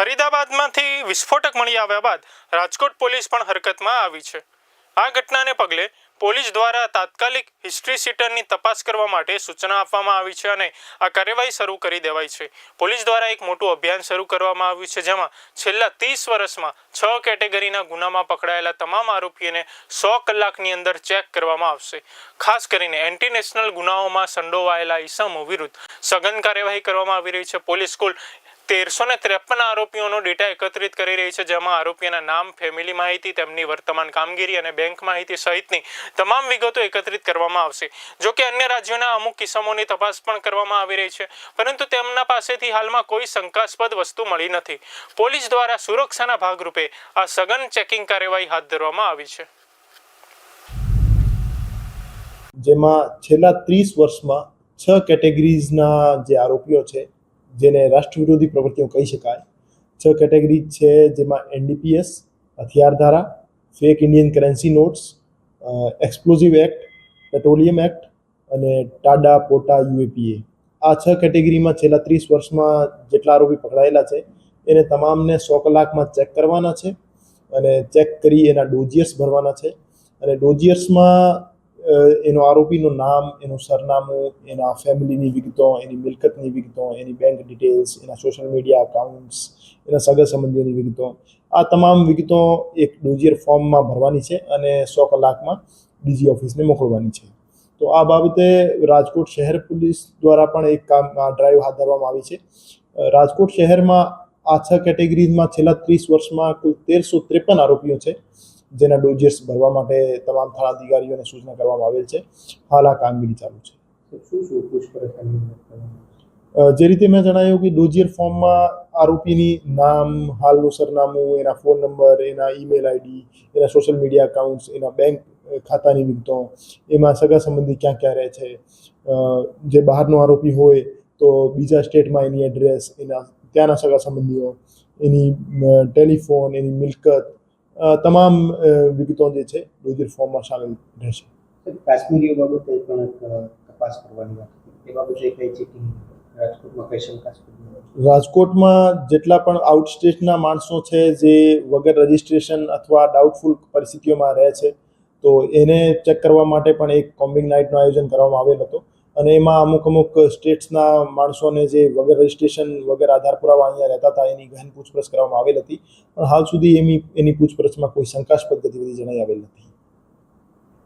ફરીદાબાદમાંથી વિસ્ફોટક મળી આવ્યા બાદ રાજકોટ પોલીસ પણ હરકતમાં આવી છે. આ ઘટનાને પગલે પોલીસ દ્વારા તાત્કાલિક હિસ્ટ્રી સીટરની તપાસ કરવા માટે સૂચના આપવામાં આવી છે અને આ કાર્યવાહી શરૂ કરી દેવાઈ છે. પોલીસ દ્વારા એક મોટું અભિયાન શરૂ કરવામાં આવ્યું છે, જેમાં છેલ્લા ત્રીસ વર્ષમાં છ કેટેગરીના ગુનામાં પકડાયેલા તમામ આરોપીઓને સો કલાકની અંદર ચેક કરવામાં આવશે. ખાસ કરીને એન્ટી નેશનલ ગુનાઓમાં સંડોવાયેલા ઈસમો વિરુદ્ધ સઘન કાર્યવાહી કરવામાં આવી રહી છે. પોલીસ કુલ તેરસો ને ત્રેપન આરોપીઓનો ડેટા એકત્રિત કરી રહી છે, જેમાં આરોપીઓના નામ ફેમિલી માહિતી, તેમની વર્તમાન કામગીરી અને બેંક માહિતી સહિતની તમામ વિગતો એકત્રિત કરવામાં આવશે. જો કે અન્ય રાજ્યોના અમુક કિસ્સાઓની તપાસ પણ કરવામાં આવી રહી છે, પરંતુ તેમના પાસેથી હાલમાં કોઈ શંકાસ્પદ વસ્તુ મળી નથી. પોલીસ દ્વારા સુરક્ષાના ભાગરૂપે આ સઘન ચેકિંગ કાર્યવાહી હાથ ધરવામાં આવી છે. જેમાં છેલ્લા ત્રીસ વર્ષમાં છ કેટેગરીઝના જે આરોપીઓ છે જેને રાષ્ટ્ર વિરોધી પ્રવૃત્તિઓ કહી શકાય. છ કેટેગરી છે જેમાં એનડીપીએસ હથિયાર ધારા fake Indian currency notes explosive act petroleum act અને ટાડા પોટા યુએપીએ આ છ કેટેગરીમાં છેલ્લા ત્રીસ વર્ષમાં જેટલા આરોપી પકડાયેલા છે એને તમામને સો કલાકમાં ચેક કરવાના છે અને ચેક કરી એના ડોજિયર્સ ભરવાના છે. અને ડોઝિયર્સમાં અ, એનો આરોપીનું નામ એનું સરનામું એના ફેમિલીની વિગતો એની મિલકતની વિગતો એની બેંક ડિટેલ્સ એના સોશિયલ મીડિયા અકાઉન્ટ્સ એના સગા સંબંધીઓની વિગતો આ તમામ વિગતો એક ડોઝિયર ફોર્મમાં ભરવાની છે અને સો કલાકમાં ડીજી ઓફિસને મોકલવાની છે. તો આ બાબતે રાજકોટ શહેર પોલીસ દ્વારા પણ એક કામ ડ્રાઈવ હાથ ધરવામાં આવી છે. રાજકોટ શહેરમાં આ છ કેટેગરીઝમાં છેલ્લા ત્રીસ વર્ષમાં કુલ તેરસો ત્રેપન આરોપીઓ છે. જેના ડોઝિયર્સ ભરવા માટે તમામ થાણા અધિકારીઓને સૂચના કરવામાં આવેલ છે. હાલ આ કામગીરી ચાલુ છે. જે રીતે મેં જણાવ્યું કે ડોઝિયર ફોર્મમાં આરોપીની નામ હાલનું સરનામું એના ફોન નંબર એના ઈમેલ આઈડી એના સોશિયલ મીડિયા એકાઉન્ટ્સ એના બેંક ખાતાની વિગતો એમાં સગા સંબંધી ક્યાં ક્યાં રહે છે જે બહારનો આરોપી હોય તો બીજા સ્ટેટમાં એની એડ્રેસ એના ત્યાંના સગા સંબંધીઓ એની ટેલિફોન એની મિલકત તમામ વિગતો જે છે ડોઝિયર ફોર્મમાં સામેલ રહેશે. કાશ્મીરીઓ બાબતે પણ તપાસ કરવાની વાત એ બાબતે કઈ ચેકિંગ રાજકોટમાં કઈ શંકાસ્પદ રાજકોટમાં જેટલા પણ આઉટસ્ટેટના માણસો છે જે વગર રજિસ્ટ્રેશન અથવા ડાઉટફુલ પરિસ્થિતિઓમાં રહે છે તો એને ચેક કરવા માટે પણ એક કોમ્બિંગ નાઇટનું આયોજન કરવામાં આવેલ હતું. અને એમાં અમુક અમુક સ્ટેટ્સના માણસોને જે વગર રજિસ્ટ્રેશન વગર આધાર પુરાવા અહીંયા રહેતા હતા, એની ગહન પૂછપરછ કરવામાં આવેલ હતી. પણ હાલ સુધી એની એની પૂછપરછમાં કોઈ શંકાસ્પદ ગતિવિધિ જણાઈ આવેલ નથી.